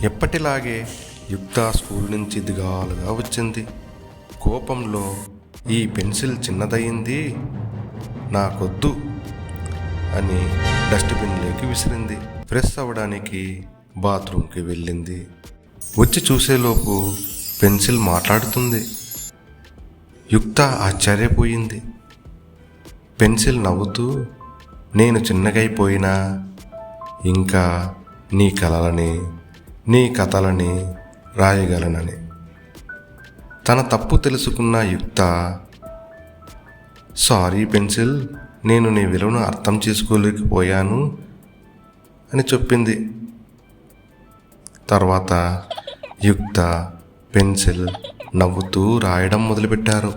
ఎప్పటిలాగే యుక్త స్కూల్ నుంచి దిగాలుగా వచ్చింది. కోపంలో ఈ పెన్సిల్ చిన్నదయ్యింది నాకొద్దు అని డస్ట్బిన్లోకి విసిరింది. ఫ్రెష్ అవ్వడానికి బాత్రూమ్కి వెళ్ళింది. వచ్చి చూసేలోపు పెన్సిల్ మాట్లాడుతుంది. యుక్త ఆశ్చర్యపోయింది. పెన్సిల్ నవ్వుతూ నేను చిన్నగైపోయినా ఇంకా నీ కలలని నీ కథలని రాయగలనని. తన తప్పు తెలుసుకున్న యుక్త సారీ పెన్సిల్ నేను నీ విలువను అర్థం చేసుకోలేకపోయాను అని చెప్పింది. తర్వాత యుక్త పెన్సిల్ నవ్వుతూ రాయడం మొదలుపెట్టారు.